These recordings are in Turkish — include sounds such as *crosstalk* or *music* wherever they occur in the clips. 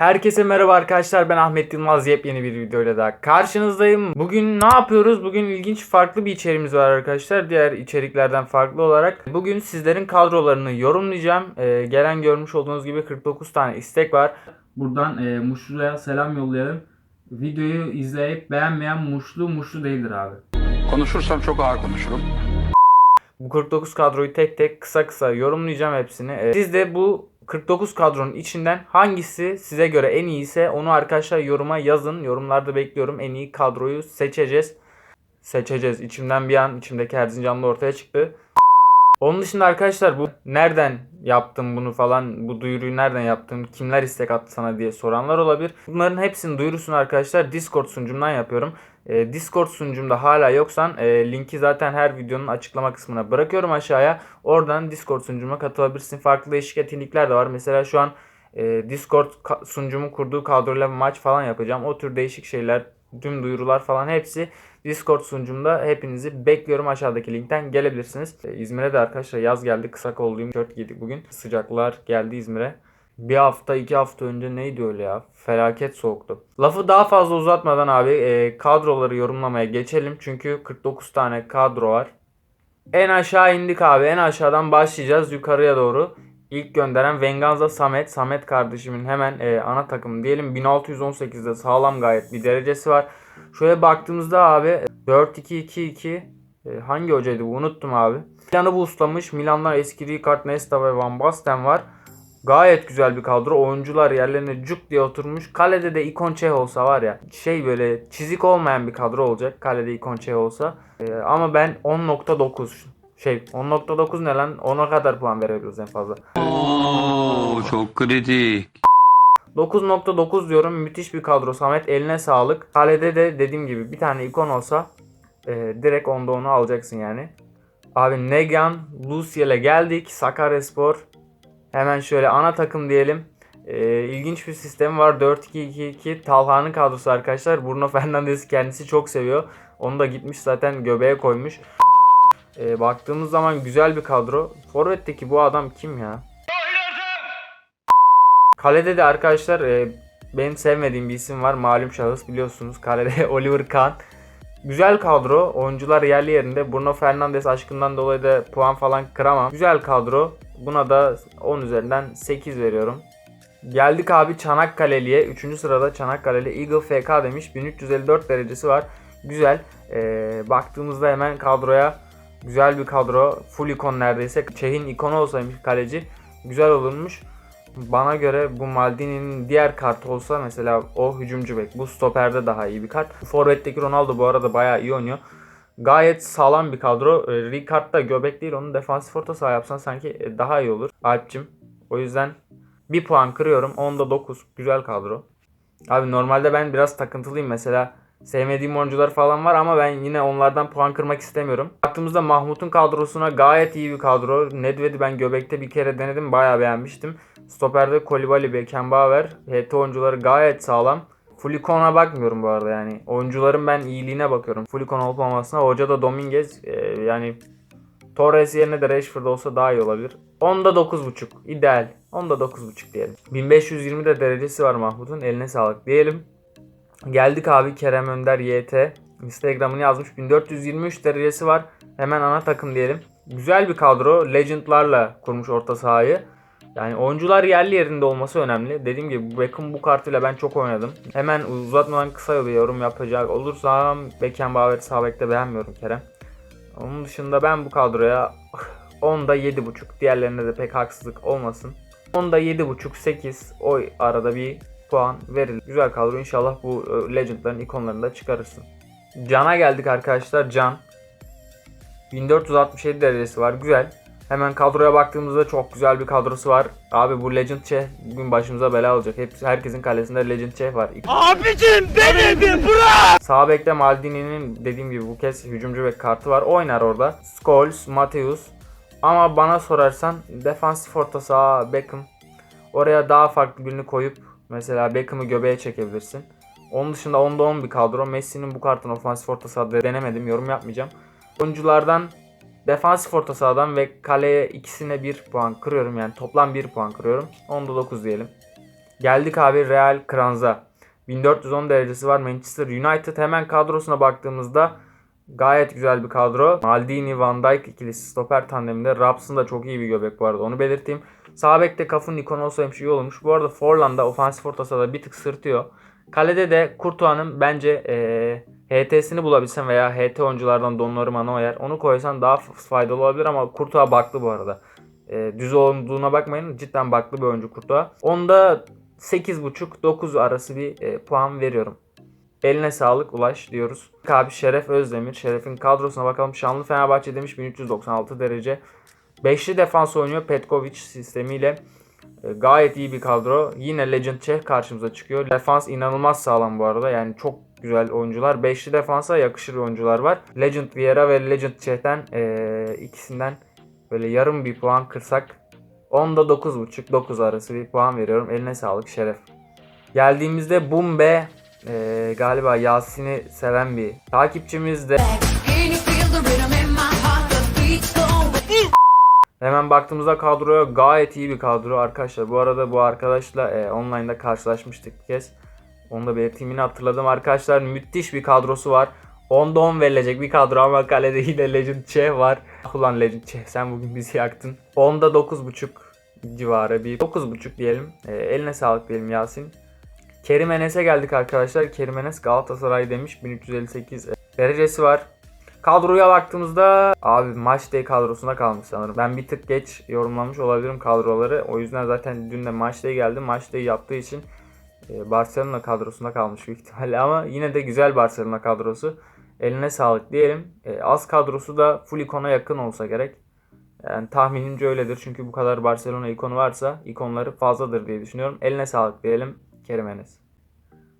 Herkese merhaba arkadaşlar ben Ahmet Yılmaz yepyeni bir videoyla daha karşınızdayım. Bugün ne yapıyoruz? Bugün ilginç farklı bir içeriğimiz var arkadaşlar. Diğer içeriklerden farklı olarak. Bugün sizlerin kadrolarını yorumlayacağım. Ee, gelen görmüş olduğunuz gibi 49 tane istek var. Buradan e, Muşlu'ya selam yollayalım. Videoyu izleyip beğenmeyen Muşlu Muşlu değildir abi. Konuşursam çok ağır konuşurum. Bu 49 kadroyu tek tek kısa kısa yorumlayacağım hepsini. Ee, Siz de bu 49 kadronun içinden hangisi size göre en iyiyse onu arkadaşlar yoruma yazın. Yorumlarda bekliyorum. En iyi kadroyu seçeceğiz. Seçeceğiz. İçimden bir an içimdeki Erzincanlı ortaya çıktı. Onun dışında arkadaşlar bu nereden yaptım bunu falan bu duyuruyu nereden yaptım kimler istek attı sana diye soranlar olabilir. Bunların hepsinin duyurusunu arkadaşlar Discord sunucumdan yapıyorum. Ee, Discord sunucumda hala yoksan e, linki zaten her videonun açıklama kısmına bırakıyorum aşağıya. Oradan Discord sunucuma katılabilirsin. Farklı değişik etkinlikler de var. Mesela şu an e, Discord sunucumun kurduğu kadroyla maç falan yapacağım. O tür değişik şeyler, tüm duyurular falan hepsi Discord sunucumda hepinizi bekliyorum. Aşağıdaki linkten gelebilirsiniz. E, İzmir'e de arkadaşlar yaz geldi. Kısa kolluyum. Tişört giydik bugün. Sıcaklar geldi İzmir'e. Bir hafta iki hafta önce neydi öyle ya? Felaket soğuktu. Lafı daha fazla uzatmadan abi e, kadroları yorumlamaya geçelim. Çünkü 49 tane kadro var. En aşağı indik abi. En aşağıdan başlayacağız yukarıya doğru. İlk gönderen Venganza Samet. Samet kardeşimin hemen e, ana takımı diyelim. 1618'de sağlam gayet bir derecesi var. Şöyle baktığımızda abi 4-2-2-2 e, hangi hocaydı bu unuttum abi. Milan'ı buslamış. Milan'dan eski Ricard Nesta ve Van Basten var. Gayet güzel bir kadro. Oyuncular yerlerine cuk diye oturmuş. Kalede de ikon Çeh olsa var ya şey böyle çizik olmayan bir kadro olacak. Kalede ikon Çeh olsa. Ee, ama ben 10.9 şey 10.9 ne lan 10'a kadar puan verebiliriz en fazla. Oo, çok kritik. 9.9 diyorum müthiş bir kadro Samet eline sağlık. Kalede de dediğim gibi bir tane ikon olsa e, direkt onda onu alacaksın yani. Abi Negan, Luciel'e geldik. Sakaryaspor. Hemen şöyle ana takım diyelim. E, ilginç bir sistem var. 4-2-2-2. Talha'nın kadrosu arkadaşlar. Bruno Fernandes kendisi çok seviyor. Onu da gitmiş zaten göbeğe koymuş. E, baktığımız zaman güzel bir kadro. Forvet'teki bu adam kim ya? Kalede de arkadaşlar e, benim sevmediğim bir isim var. Malum şahıs biliyorsunuz. Kalede *laughs* Oliver Kahn. Güzel kadro. Oyuncular yerli yerinde. Bruno Fernandes aşkından dolayı da puan falan kıramam. Güzel kadro. Buna da 10 üzerinden 8 veriyorum. Geldik abi Çanakkale'liye. 3. sırada Çanakkale'li Eagle FK demiş. 1354 derecesi var. Güzel. Ee, baktığımızda hemen kadroya güzel bir kadro. Full ikon neredeyse. Çeh'in ikonu olsaymış kaleci. Güzel olurmuş. Bana göre bu Maldini'nin diğer kartı olsa mesela o hücumcu bek. Bu stoperde daha iyi bir kart. Forvet'teki Ronaldo bu arada bayağı iyi oynuyor. Gayet sağlam bir kadro. Ee, Ricard da göbek değil. Onu defansif orta saha yapsan sanki e, daha iyi olur. Alp'cim. O yüzden bir puan kırıyorum. Onda 9. Güzel kadro. Abi normalde ben biraz takıntılıyım mesela. Sevmediğim oyuncular falan var ama ben yine onlardan puan kırmak istemiyorum. Baktığımızda Mahmut'un kadrosuna gayet iyi bir kadro. Nedved'i ben göbekte bir kere denedim. Bayağı beğenmiştim. Stoper'de Kolibali, Beckenbauer. HT oyuncuları gayet sağlam. Fulikon'a bakmıyorum bu arada yani. Oyuncuların ben iyiliğine bakıyorum. Fulikon olup olmasına. Hoca da Dominguez. e, yani Torres yerine de Rashford olsa daha iyi olabilir. Onda 9.5 ideal. Onda 9.5 diyelim. 1520 de derecesi var Mahmut'un. Eline sağlık diyelim. Geldik abi Kerem Önder YT. Instagram'ını yazmış. 1423 derecesi var. Hemen ana takım diyelim. Güzel bir kadro. Legend'larla kurmuş orta sahayı. Yani oyuncular yerli yerinde olması önemli. Dediğim gibi Beckham bu kartıyla ben çok oynadım. Hemen uzatmadan kısa yolu yorum yapacak olursam Beckenbauer sağ bekte beğenmiyorum Kerem. Onun dışında ben bu kadroya *laughs* 10'da 7.5. Diğerlerine de pek haksızlık olmasın. 10'da 7.5 8 o arada bir puan verilir. Güzel kadro inşallah bu e, Legend'ların ikonlarını da çıkarırsın. Can'a geldik arkadaşlar. Can 1467 derecesi var. Güzel. Hemen kadroya baktığımızda çok güzel bir kadrosu var. Abi bu Legend Cheh bugün başımıza bela olacak. Hep herkesin kalesinde Legend Cheh var. Abicim denedi bırak. Sağ bekte Maldini'nin dediğim gibi bu kez hücumcu bek kartı var. Oynar orada. Scholes, Mateus. Ama bana sorarsan defansif orta saha Beckham. Oraya daha farklı birini koyup mesela Beckham'ı göbeğe çekebilirsin. Onun dışında 10'da 10 bir kadro. Messi'nin bu kartın ofansif orta sahada denemedim. Yorum yapmayacağım. Oyunculardan defansif orta sahadan ve kaleye ikisine 1 puan kırıyorum. Yani toplam 1 puan kırıyorum. 10'da 9 diyelim. Geldik abi Real Kranz'a. 1410 derecesi var Manchester United. Hemen kadrosuna baktığımızda gayet güzel bir kadro. Maldini, Van Dijk ikilisi stoper tandeminde. Raps'ın da çok iyi bir göbek bu arada onu belirteyim. Sağ bekte Cafu'nun ikonu olsaymış iyi olmuş. Bu arada Forlan'da ofansif orta sahada bir tık sırtıyor. Kalede de Courtois'ın bence eee HT'sini bulabilsen veya HT oyunculardan Donnarumma Neuer onu koysan daha faydalı olabilir ama Courtois baklı bu arada. Eee, düz olduğuna bakmayın cidden baklı bir oyuncu Courtois. Onda 8.5-9 arası bir e, puan veriyorum. Eline sağlık Ulaş diyoruz. Abi Şeref Özdemir. Şeref'in kadrosuna bakalım. Şanlı Fenerbahçe demiş 1396 derece. Beşli defans oynuyor Petkovic sistemiyle. E, gayet iyi bir kadro. Yine Legend Çeh karşımıza çıkıyor. Defans inanılmaz sağlam bu arada. Yani çok güzel oyuncular. Beşli defansa yakışır oyuncular var. Legend Vieira ve Legend Çeh'ten e, ikisinden böyle yarım bir puan kırsak 10'da 9.5 9 arası bir puan veriyorum. Eline sağlık Şeref. Geldiğimizde Bumbe e, galiba Yasin'i seven bir takipçimiz de Hemen baktığımızda kadroya gayet iyi bir kadro arkadaşlar. Bu arada bu arkadaşla e, online'da karşılaşmıştık bir kez. Onu da belirteyim hatırladım arkadaşlar. Müthiş bir kadrosu var. 10'da 10 verilecek bir kadro ama kalede yine Legend Che var. Ulan Legend Che sen bugün bizi yaktın. 10'da 9.5 civarı bir 9.5 diyelim. E, eline sağlık diyelim Yasin. Kerim Enes'e geldik arkadaşlar. Kerim Enes Galatasaray demiş. 1358 derecesi var. Kadroya baktığımızda abi maç day kadrosuna kalmış sanırım. Ben bir tık geç yorumlamış olabilirim kadroları. O yüzden zaten dün de maç day geldi. Maç day yaptığı için e, Barcelona kadrosunda kalmış büyük ihtimalle ama yine de güzel Barcelona kadrosu. Eline sağlık diyelim. E, az kadrosu da full ikona yakın olsa gerek. Yani tahminimce öyledir. Çünkü bu kadar Barcelona ikonu varsa ikonları fazladır diye düşünüyorum. Eline sağlık diyelim Kerim Enes.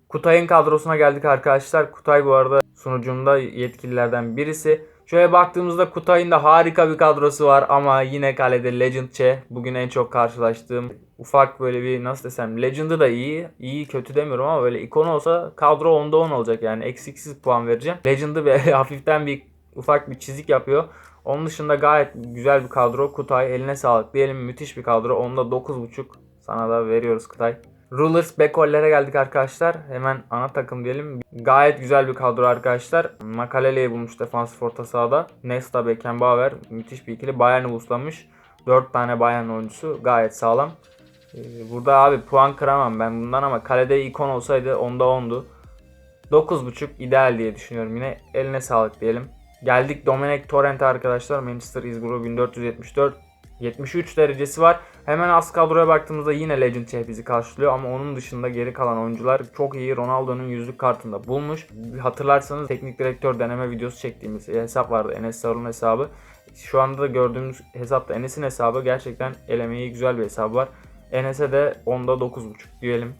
Kutay'ın kadrosuna geldik arkadaşlar. Kutay bu arada sunucumda yetkililerden birisi. Şöyle baktığımızda Kutay'ın da harika bir kadrosu var ama yine kalede Legend Che. Bugün en çok karşılaştığım ufak böyle bir nasıl desem Legend'ı da iyi. iyi kötü demiyorum ama böyle ikon olsa kadro 10'da 10 olacak yani eksiksiz puan vereceğim. Legend'ı bir *laughs* hafiften bir ufak bir çizik yapıyor. Onun dışında gayet güzel bir kadro. Kutay eline sağlık diyelim. Müthiş bir kadro. Onda 9.5 sana da veriyoruz Kutay. Rulers Bekollere geldik arkadaşlar. Hemen ana takım diyelim. Gayet güzel bir kadro arkadaşlar. Makalele'yi bulmuş defansif orta sahada. Nesta Beckenbauer müthiş bir ikili. Bayern'i buslamış. 4 tane Bayern oyuncusu gayet sağlam. Ee, Burada abi puan kıramam ben bundan ama kalede ikon olsaydı onda 10'du. 9.5 ideal diye düşünüyorum yine. Eline sağlık diyelim. Geldik Dominic Torrent arkadaşlar. Manchester Izguru 1474. 73 derecesi var. Hemen az kadroya baktığımızda yine Legend Chef bizi karşılıyor ama onun dışında geri kalan oyuncular çok iyi. Ronaldo'nun yüzlük kartında bulmuş. Hatırlarsanız teknik direktör deneme videosu çektiğimiz hesap vardı. Enes Sarı'nın hesabı. Şu anda da gördüğümüz hesapta Enes'in hesabı gerçekten elemeyi güzel bir hesabı var. Enes'e de onda 9.5 diyelim.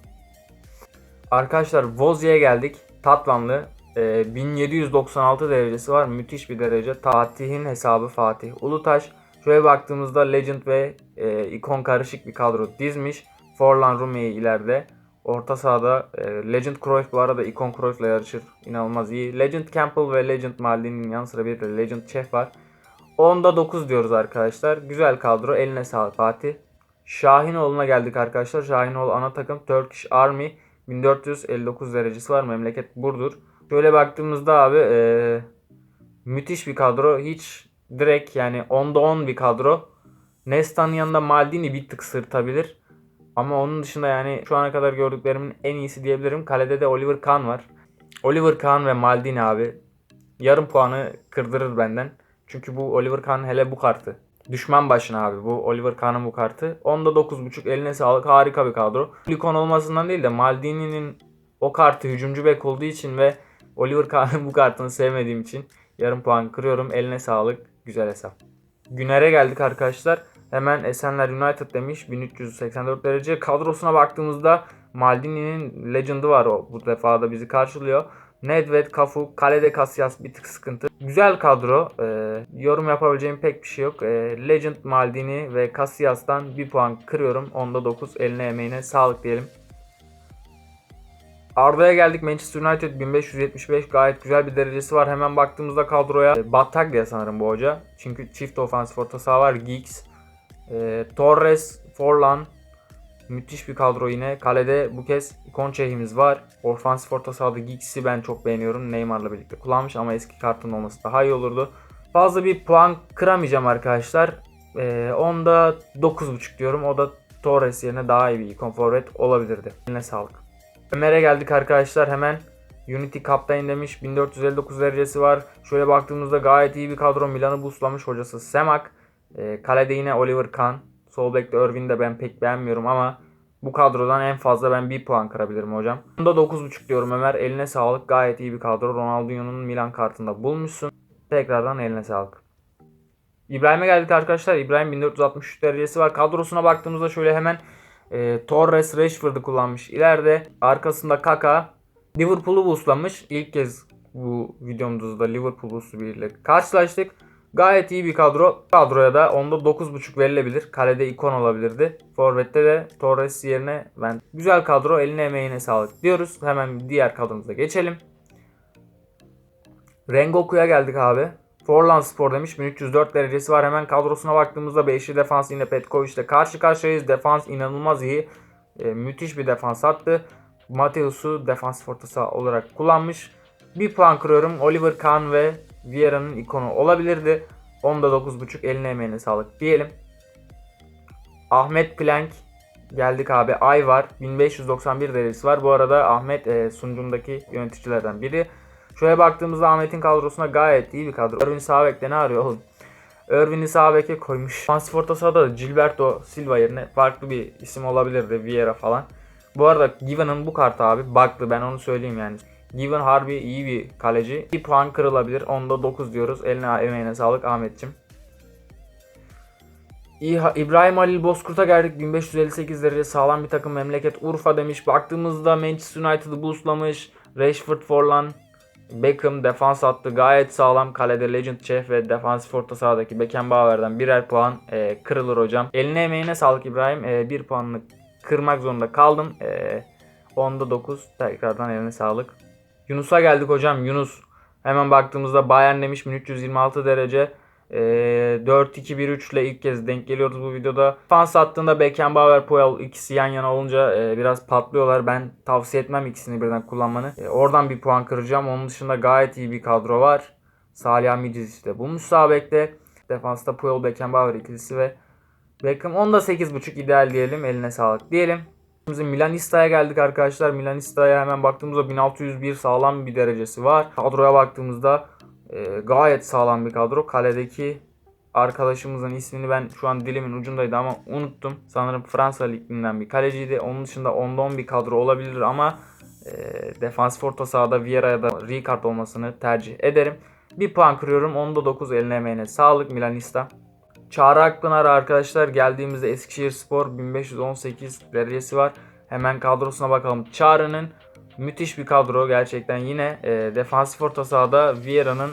Arkadaşlar Vozi'ye geldik. Tatvanlı. Ee, 1796 derecesi var. Müthiş bir derece. Fatih'in hesabı Fatih Ulutaş. Şöyle baktığımızda Legend ve e, ikon karışık bir kadro dizmiş. Forlan Rumey ileride. Orta sahada e, Legend Cruyff bu arada ikon Cruyff'la yarışır. İnanılmaz iyi. Legend Campbell ve Legend Maldini'nin yanı sıra bir de Legend Chef var. 10'da 9 diyoruz arkadaşlar. Güzel kadro. Eline sağlık Fatih. Şahinoğlu'na geldik arkadaşlar. Şahinoğlu ana takım Turkish Army 1459 derecesi var. Memleket Burdur. Şöyle baktığımızda abi e, müthiş bir kadro. Hiç direkt yani 10'da 10 bir kadro. Nesta'nın yanında Maldini bir tık sırtabilir. Ama onun dışında yani şu ana kadar gördüklerimin en iyisi diyebilirim. Kalede de Oliver Kahn var. Oliver Kahn ve Maldini abi. Yarım puanı kırdırır benden. Çünkü bu Oliver Kahn hele bu kartı. Düşman başına abi bu Oliver Kahn'ın bu kartı. Onda 9.5 eline sağlık harika bir kadro. Likon olmasından değil de Maldini'nin o kartı hücumcu bek olduğu için ve Oliver Kahn'ın bu kartını sevmediğim için yarım puan kırıyorum. Eline sağlık. Güzel hesap. Güner'e geldik arkadaşlar. Hemen Esenler United demiş 1384 derece. Kadrosuna baktığımızda Maldini'nin Legend'ı var o bu defa da bizi karşılıyor. Nedved, Cafu, kalede Casillas bir tık sıkıntı. Güzel kadro. Ee, yorum yapabileceğim pek bir şey yok. Ee, Legend, Maldini ve Casillas'tan bir puan kırıyorum. Onda 9 eline emeğine sağlık diyelim. Arda'ya geldik Manchester United 1575 gayet güzel bir derecesi var. Hemen baktığımızda kadroya e, Battaglia sanırım bu hoca. Çünkü çift ofansif orta saha var. Giggs, e, Torres, Forlan, Müthiş bir kadro yine. Kalede bu kez Konçehimiz var. Ofansif orta sahada Giggs'i ben çok beğeniyorum. Neymar'la birlikte kullanmış ama eski kartın olması daha iyi olurdu. Fazla bir puan kıramayacağım arkadaşlar. Ee, onda 9.5 diyorum. O da Torres yerine daha iyi bir ikon forvet olabilirdi. Eline sağlık. Ömer'e geldik arkadaşlar hemen. Unity Captain demiş 1459 derecesi var. Şöyle baktığımızda gayet iyi bir kadro. Milan'ı boostlamış hocası Semak. Ee, kalede yine Oliver Kahn. Sol bekte Irving'i de ben pek beğenmiyorum ama bu kadrodan en fazla ben 1 puan kırabilirim hocam. Bunda 9.5 diyorum Ömer. Eline sağlık. Gayet iyi bir kadro. Ronaldinho'nun Milan kartında bulmuşsun. Tekrardan eline sağlık. İbrahim'e geldik arkadaşlar. İbrahim 1463 derecesi var. Kadrosuna baktığımızda şöyle hemen e, Torres Rashford'u kullanmış. İleride arkasında Kaka Liverpool'u boostlamış. İlk kez bu videomuzda Liverpool boostlu biriyle karşılaştık. Gayet iyi bir kadro. Kadroya da onda 9.5 verilebilir. Kalede ikon olabilirdi. Forvet'te de Torres yerine ben güzel kadro eline emeğine sağlık diyoruz. Hemen diğer kadromuza geçelim. Rengoku'ya geldik abi. Forlan Spor demiş 1304 derecesi var. Hemen kadrosuna baktığımızda 5'li defans yine Petkovic ile karşı karşıyayız. Defans inanılmaz iyi. E, müthiş bir defans attı. Mateus'u defans orta saha olarak kullanmış. Bir puan kırıyorum. Oliver Kahn ve Vieira'nın ikonu olabilirdi. Onda 9.5 eline emeğine sağlık diyelim. Ahmet Plank geldik abi. Ay var. 1591 derecesi var. Bu arada Ahmet e, sunucumdaki yöneticilerden biri. Şöyle baktığımızda Ahmet'in kadrosuna gayet iyi bir kadro. Irvin Sağbek'te ne arıyor oğlum? Irvin'i Sağbek'e koymuş. Fansif orta da Gilberto Silva yerine farklı bir isim olabilirdi. Vieira falan. Bu arada Given'ın bu kartı abi bug'lı ben onu söyleyeyim yani. Given harbi iyi bir kaleci. 1 puan kırılabilir. Onda 9 diyoruz. Eline emeğine sağlık Ahmet'cim. İbrahim Halil Bozkurt'a geldik. 1558 derece sağlam bir takım memleket Urfa demiş. Baktığımızda Manchester United'ı boostlamış. Rashford, Forlan, Beckham defans attı. Gayet sağlam. Kalede Legend Chef ve defansif orta sahadaki Beckenbauer'den birer puan e, kırılır hocam. Eline emeğine sağlık İbrahim. E, bir puanını kırmak zorunda kaldım. E, onda 9. Tekrardan eline sağlık. Yunus'a geldik hocam. Yunus. Hemen baktığımızda Bayern demiş 1326 derece. E, 4-2-1-3 ile ilk kez denk geliyoruz bu videoda. Fans attığında Beckenbauer, Puel ikisi yan yana olunca e, biraz patlıyorlar. Ben tavsiye etmem ikisini birden kullanmanı. E, oradan bir puan kıracağım. Onun dışında gayet iyi bir kadro var. Salih Amidiz işte bulmuş sağ bekte. Defansta Puel, Beckenbauer ikilisi ve Beckham. Onda 8.5 ideal diyelim. Eline sağlık diyelim. Bizim Milanista'ya geldik arkadaşlar. Milanista'ya hemen baktığımızda 1601 sağlam bir derecesi var. Kadroya baktığımızda e, gayet sağlam bir kadro. Kaledeki arkadaşımızın ismini ben şu an dilimin ucundaydı ama unuttum. Sanırım Fransa liginden bir kaleciydi. Onun dışında ondan bir kadro olabilir ama e, defansif orta sahada Vieira ya da Ricard olmasını tercih ederim. Bir puan kırıyorum. Onda 9 eline emeğine sağlık Milanista. Çağrı Akpınar arkadaşlar geldiğimizde Eskişehir Spor 1518 derecesi var. Hemen kadrosuna bakalım. Çağrı'nın müthiş bir kadro gerçekten yine e, defansif orta sahada Vieira'nın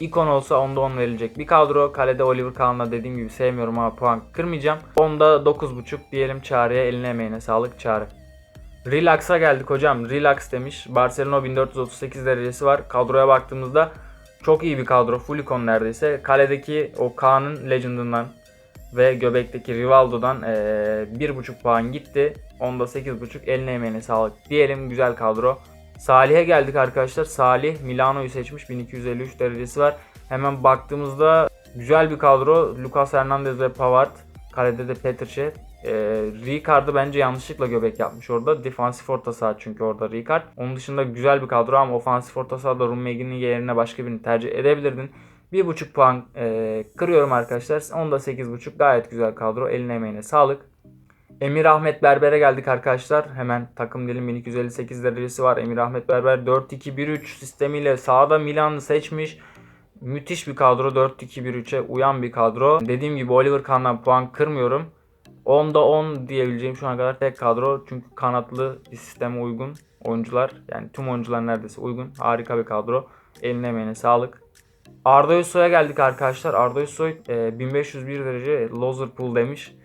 ikon olsa onda 10 verilecek bir kadro. Kalede Oliver Kahn'la dediğim gibi sevmiyorum ama puan kırmayacağım. Onda 9.5 diyelim Çağrı'ya eline emeğine sağlık Çağrı. Relax'a geldik hocam. Relax demiş. Barcelona 1438 derecesi var. Kadroya baktığımızda çok iyi bir kadro. Full ikon neredeyse. Kaledeki o Kaan'ın legendından ve göbekteki Rivaldo'dan eee 1.5 puan gitti. Onda 8.5 eline emeğine sağlık diyelim. Güzel kadro. Salih'e geldik arkadaşlar. Salih Milano'yu seçmiş. 1253 derecesi var. Hemen baktığımızda güzel bir kadro. Lucas Hernandez ve Pavard. Kalede de Petrçe. Ee, Ricard'ı bence yanlışlıkla göbek yapmış orada. Defansif orta saha çünkü orada Ricard. Onun dışında güzel bir kadro ama ofansif orta sahada Rummegi'nin yerine başka birini tercih edebilirdin. 1.5 puan e, kırıyorum arkadaşlar. Onda 8.5 gayet güzel kadro. Eline emeğine sağlık. Emir Ahmet Berber'e geldik arkadaşlar. Hemen takım dilim 1258 derecesi var. Emir Ahmet Berber 4-2-1-3 sistemiyle sağda Milan'ı seçmiş. Müthiş bir kadro. 4-2-1-3'e uyan bir kadro. Dediğim gibi Oliver Kahn'dan puan kırmıyorum. 10'da 10 diyebileceğim şu ana kadar tek kadro. Çünkü kanatlı bir sisteme uygun oyuncular. Yani tüm oyuncular neredeyse uygun. Harika bir kadro. Eline emeğine sağlık. Arda Yusoy'a geldik arkadaşlar. Arda Yusoy e, 1501 derece Loserpool demiş.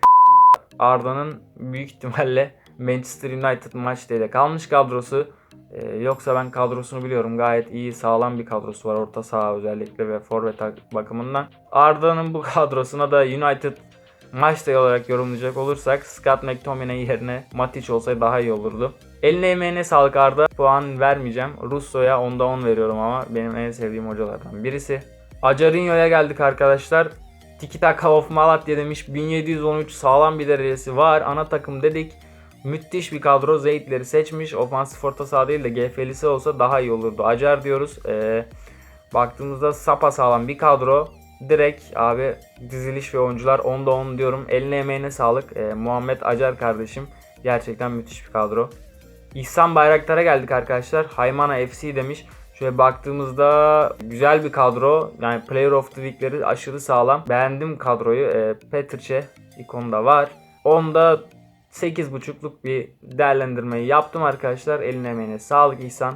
Arda'nın büyük ihtimalle Manchester United maçlarıyla kalmış kadrosu. Ee, yoksa ben kadrosunu biliyorum. Gayet iyi, sağlam bir kadrosu var orta saha özellikle ve forvet bakımından. Arda'nın bu *laughs* kadrosuna da United maç sayı olarak yorumlayacak olursak Scott McTominay yerine Matic olsaydı daha iyi olurdu. Eline emeğine sağlık Arda. Puan vermeyeceğim. Russo'ya 10'da 10 veriyorum ama benim en sevdiğim hocalardan birisi. Acarinho'ya geldik arkadaşlar. Tiki Taka of Malatya demiş. 1713 sağlam bir derecesi var. Ana takım dedik. Müthiş bir kadro. Zeytleri seçmiş. Ofansif orta saha değil de GF'lisi olsa daha iyi olurdu. Acar diyoruz. Ee, baktığımızda sapa sağlam bir kadro. Direkt abi diziliş ve oyuncular 10'da 10 diyorum. Eline emeğine sağlık. Ee, Muhammed Acar kardeşim. Gerçekten müthiş bir kadro. İhsan Bayraktar'a geldik arkadaşlar. Haymana FC demiş. Şöyle baktığımızda güzel bir kadro. Yani Player of the Week'leri aşırı sağlam. Beğendim kadroyu. E, Petrçe ikonda var. Onda 8.5'luk bir değerlendirmeyi yaptım arkadaşlar. Eline emeğine sağlık İhsan.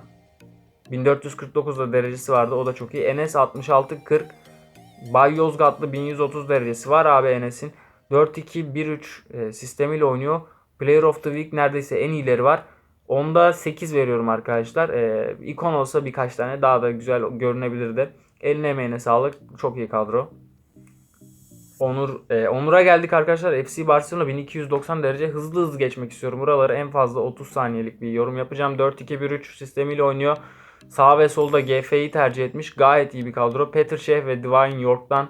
1449'da derecesi vardı. O da çok iyi. Enes 66-40. Bay Yozgatlı 1130 derecesi var abi Enes'in. 4-2-1-3 e, sistemiyle oynuyor. Player of the Week neredeyse en iyileri var. Onda 8 veriyorum arkadaşlar. Ee, ikon olsa birkaç tane daha da güzel görünebilirdi. Eline emeğine sağlık. Çok iyi kadro. Onur e, Onur'a geldik arkadaşlar. FC Barcelona 1290 derece hızlı hızlı geçmek istiyorum. Buraları en fazla 30 saniyelik bir yorum yapacağım. 4-2-1-3 sistemiyle oynuyor. Sağ ve solda GF'yi tercih etmiş. Gayet iyi bir kadro. Peter Şeh ve Divine York'tan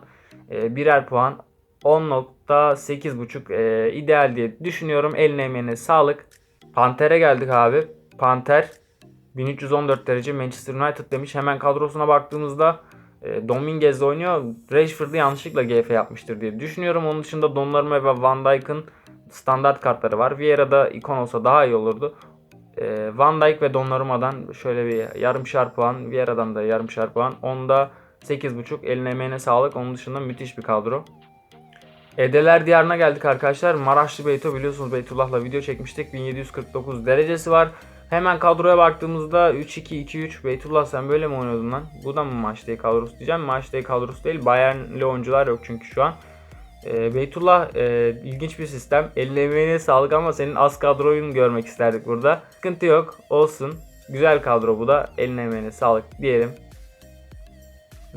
e, birer puan. 10.8.5 e, ideal diye düşünüyorum. Eline emeğine sağlık. Panter'e geldik abi. Panter 1314 derece Manchester United demiş. Hemen kadrosuna baktığımızda e, Dominguez'le oynuyor. Rashford'u yanlışlıkla GF yapmıştır diye düşünüyorum. Onun dışında Donnarumma ve Van Dijk'ın standart kartları var. Vieira'da ikon olsa daha iyi olurdu. E, Van Dijk ve Donnarumma'dan şöyle bir yarımşar puan. Vieira'dan da yarımşar puan. Onda 8.5 eline emeğine sağlık. Onun dışında müthiş bir kadro. Edeler Diyarı'na geldik arkadaşlar. Maraşlı Beyto biliyorsunuz Beytullah'la video çekmiştik. 1749 derecesi var. Hemen kadroya baktığımızda 3-2-2-3 Beytullah sen böyle mi oynuyordun lan? Bu da mı maç day kadrosu diyeceğim. Maç day kadrosu değil. Bayernli oyuncular yok çünkü şu an. Ee, Beytullah e, ilginç bir sistem. Eline emeğine sağlık ama senin az kadroyunu görmek isterdik burada. Sıkıntı yok. Olsun. Güzel kadro bu da. Eline emeğine sağlık diyelim.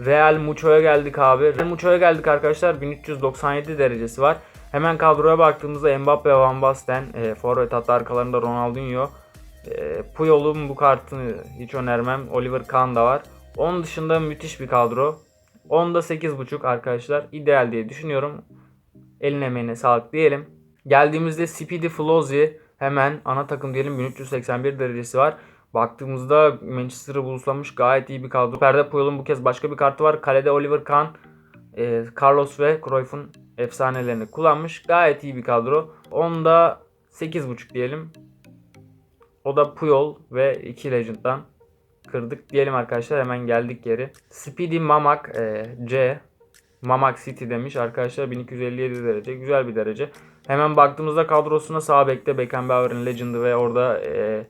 Real Mucho'ya geldik abi. Real Mucho'ya geldik arkadaşlar. 1397 derecesi var. Hemen kadroya baktığımızda Mbappe, Van Basten, e, forvet hatta arkalarında Ronaldinho. E, Puyol'un bu kartını hiç önermem. Oliver Kahn da var. Onun dışında müthiş bir kadro. Onda 8.5 arkadaşlar. İdeal diye düşünüyorum. Eline emeğine sağlık diyelim. Geldiğimizde Speedy Flozzi hemen ana takım diyelim 1381 derecesi var. Baktığımızda Manchester'ı buluslamış gayet iyi bir kadro. Perde Puyol'un bu kez başka bir kartı var. Kalede Oliver Kahn, e, Carlos ve Cruyff'un efsanelerini kullanmış. Gayet iyi bir kadro. Onda 8.5 diyelim. O da Puyol ve 2 Legend'dan kırdık diyelim arkadaşlar. Hemen geldik geri. Speedy Mamak e, C. Mamak City demiş arkadaşlar 1257 derece. Güzel bir derece. Hemen baktığımızda kadrosuna sağ bekte Beckenbauer'ın Legend'ı ve orada e,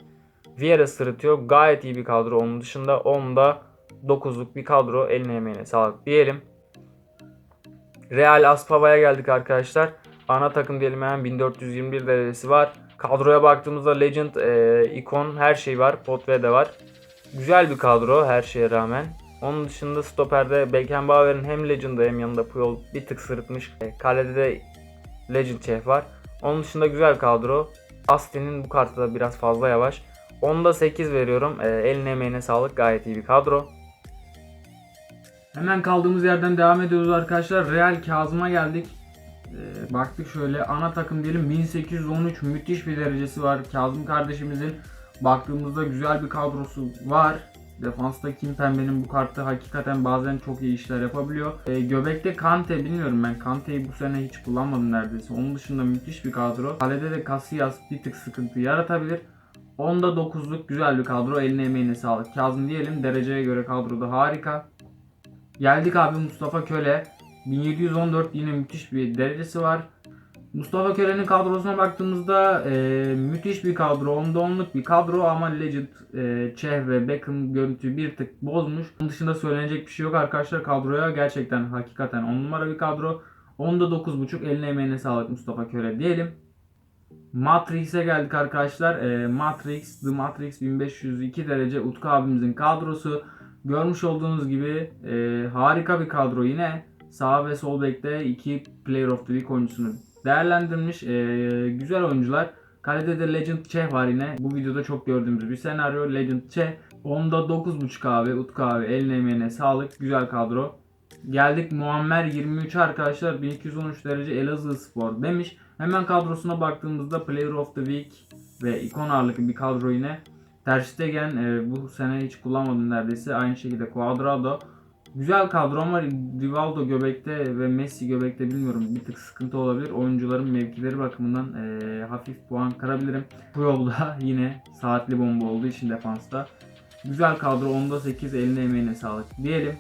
Vieira sırıtıyor. Gayet iyi bir kadro. Onun dışında 10'da 9'luk bir kadro. Eline emeğine sağlık diyelim. Real Aspava'ya geldik arkadaşlar. Ana takım diyelim hemen 1421 derecesi var. Kadroya baktığımızda Legend, e, ikon her şey var. Potve de var. Güzel bir kadro her şeye rağmen. Onun dışında stoperde Beckenbauer'in hem Legend'ı hem yanında Puyol bir tık sırıtmış. E, kalede de Legend Chef var. Onun dışında güzel kadro. Astin'in bu kartı da biraz fazla yavaş. Onda 8 veriyorum. E, eline emeğine sağlık. Gayet iyi bir kadro. Hemen kaldığımız yerden devam ediyoruz arkadaşlar. Real Kazım'a geldik. Ee, baktık şöyle ana takım diyelim 1813 müthiş bir derecesi var. Kazım kardeşimizin baktığımızda güzel bir kadrosu var. Defansta Kimpembe'nin bu kartı hakikaten bazen çok iyi işler yapabiliyor. Ee, göbekte Kante bilmiyorum ben Kante'yi bu sene hiç kullanmadım neredeyse. Onun dışında müthiş bir kadro. Kalede de Casillas bir tık sıkıntı yaratabilir. Onda 9'luk güzel bir kadro. Eline emeğine sağlık. Kazım diyelim dereceye göre kadroda harika. Geldik abi Mustafa Köle. 1714 yine müthiş bir derecesi var. Mustafa Köle'nin kadrosuna baktığımızda e, müthiş bir kadro. Onda onluk bir kadro ama Legend, e, Çeh ve Beckham görüntüyü bir tık bozmuş. Onun dışında söylenecek bir şey yok arkadaşlar. Kadroya gerçekten hakikaten 10 numara bir kadro. Onda 9.5 eline emeğine sağlık Mustafa Köle diyelim. Matrix'e geldik arkadaşlar. E, Matrix, The Matrix 1502 derece Utku abimizin kadrosu. Görmüş olduğunuz gibi e, harika bir kadro yine. Sağ ve sol bekte iki Player of the Week oyuncusunu değerlendirmiş. Ee, güzel oyuncular. Kalede de Legend Che var yine. Bu videoda çok gördüğümüz bir senaryo. Legend Che. Onda 9.5 abi. Utku abi. Eline emeğine sağlık. Güzel kadro. Geldik Muammer 23 arkadaşlar 1213 derece Elazığ Spor demiş. Hemen kadrosuna baktığımızda Player of the Week ve ikon ağırlıklı bir kadro yine. Ter e, bu sene hiç kullanmadım neredeyse. Aynı şekilde Cuadrado. Güzel kadro ama Rivaldo göbekte ve Messi göbekte bilmiyorum bir tık sıkıntı olabilir. Oyuncuların mevkileri bakımından e, hafif puan kırabilirim. Bu yolda *laughs* yine saatli bomba olduğu için defansta. Güzel kadro 10'da 8 eline emeğine sağlık diyelim.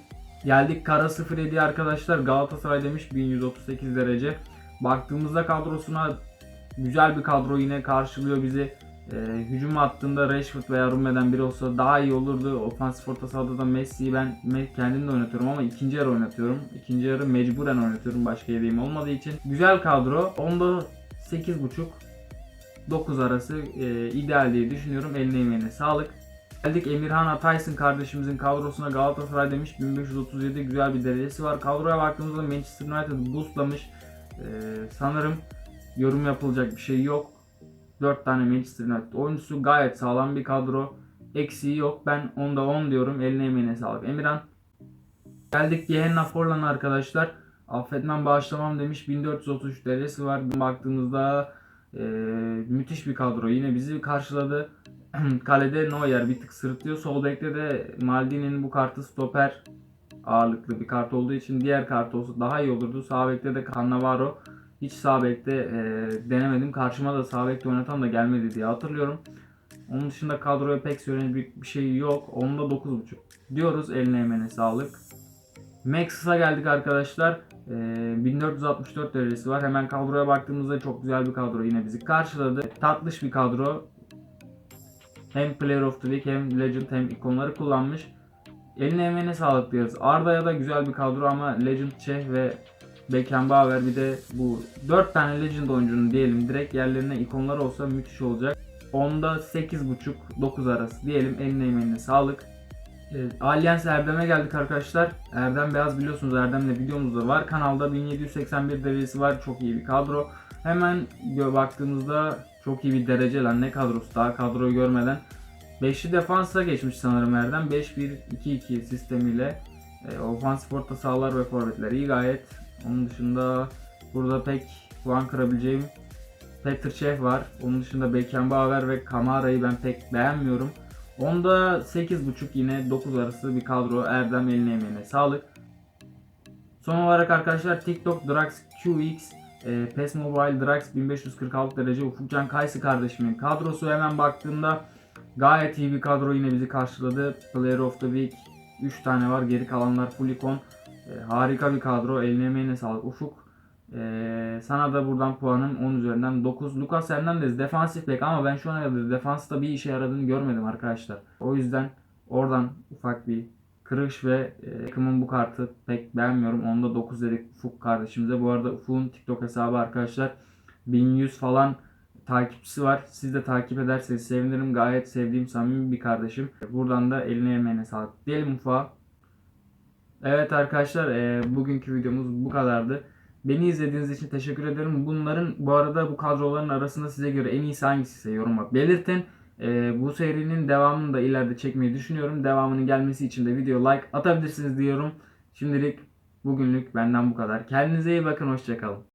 Geldik Kara 07 arkadaşlar Galatasaray demiş 1138 derece. Baktığımızda kadrosuna güzel bir kadro yine karşılıyor bizi. Ee, hücum hattında Rashford veya Rummen'den biri olsa daha iyi olurdu. Ofansif orta sahada da Messi'yi ben kendim de oynatıyorum ama ikinci yarı oynatıyorum. İkinci yarı mecburen oynatıyorum başka yedeğim olmadığı için. Güzel kadro. Onda 8.5 9 arası e, ideal diye düşünüyorum. Eline emeğine sağlık. Geldik Emirhan Ataysın kardeşimizin kadrosuna Galatasaray demiş 1537 güzel bir derecesi var. Kadroya baktığımızda Manchester United boostlamış. Ee, sanırım yorum yapılacak bir şey yok. 4 tane Manchester United oyuncusu gayet sağlam bir kadro. Eksiği yok. Ben onda 10 diyorum. Eline emeğine sağlık. Emirhan. Geldik Gehenna Forlan arkadaşlar. Affetmem bağışlamam demiş. 1433 derecesi var. Baktığımızda e, müthiş bir kadro. Yine bizi karşıladı. *clears throat* Kalede Neuer bir tık sırıtıyor. Sol bekte de Maldini'nin bu kartı stoper ağırlıklı bir kart olduğu için diğer kart olsa daha iyi olurdu. Sağ bekte de Cannavaro. Hiç sağ e, denemedim. Karşıma da sağ oynatan da gelmedi diye hatırlıyorum. Onun dışında kadroya pek söylenecek bir şey yok. Onda 9.5 diyoruz. Eline emeğine sağlık. Maxis'a geldik arkadaşlar. Ee, 1464 derecesi var. Hemen kadroya baktığımızda çok güzel bir kadro yine bizi karşıladı. Tatlış bir kadro. Hem Player of the Week hem Legend hem ikonları kullanmış. Eline emeğine sağlık diyoruz. Arda'ya da güzel bir kadro ama Legend Çeh ve Beckenbauer bir de bu 4 tane Legend oyuncunun diyelim direkt yerlerine ikonlar olsa müthiş olacak. Onda 8.5-9 arası diyelim eline emeğine sağlık. Evet, Allianz Erdem'e geldik arkadaşlar. Erdem Beyaz biliyorsunuz Erdem'le videomuz da var. Kanalda 1781 derecesi var. Çok iyi bir kadro. Hemen baktığımızda çok iyi bir derece lan ne kadrosu daha kadroyu görmeden. 5'li defansa geçmiş sanırım Erdem. 5-1-2-2 sistemiyle. E, ofansif orta sahalar ve forvetler iyi gayet. Onun dışında burada pek puan kırabileceğim Petr Cech var. Onun dışında Beckenbauer ve Kamara'yı ben pek beğenmiyorum. Onda 8.5 yine 9 arası bir kadro. Erdem eline emeğine sağlık. Son olarak arkadaşlar TikTok Drax QX e, PES Mobile Drax 1546 derece Ufukcan Kaysı kardeşimin kadrosu hemen baktığımda gayet iyi bir kadro yine bizi karşıladı. Player of the Week 3 tane var. Geri kalanlar full icon. E, harika bir kadro. Eline emeğine sağlık Ufuk. E, sana da buradan puanım 10 üzerinden 9. Lucas Hernandez defansif bek ama ben şu ana kadar defansta bir işe yaradığını görmedim arkadaşlar. O yüzden oradan ufak bir kırış ve e, takımın bu kartı pek beğenmiyorum. Onda 9 dedik Ufuk kardeşimize. Bu arada Ufuk'un TikTok hesabı arkadaşlar 1100 falan takipçisi var. Siz de takip ederseniz sevinirim. Gayet sevdiğim samimi bir kardeşim. Buradan da eline emeğine sağlık. Diyelim Ufuk'a. Evet arkadaşlar e, bugünkü videomuz bu kadardı. Beni izlediğiniz için teşekkür ederim. Bunların bu arada bu kadroların arasında size göre en iyisi hangisi ise yoruma belirtin. E, bu serinin devamını da ileride çekmeyi düşünüyorum. Devamının gelmesi için de video like atabilirsiniz diyorum. Şimdilik bugünlük benden bu kadar. Kendinize iyi bakın. Hoşçakalın.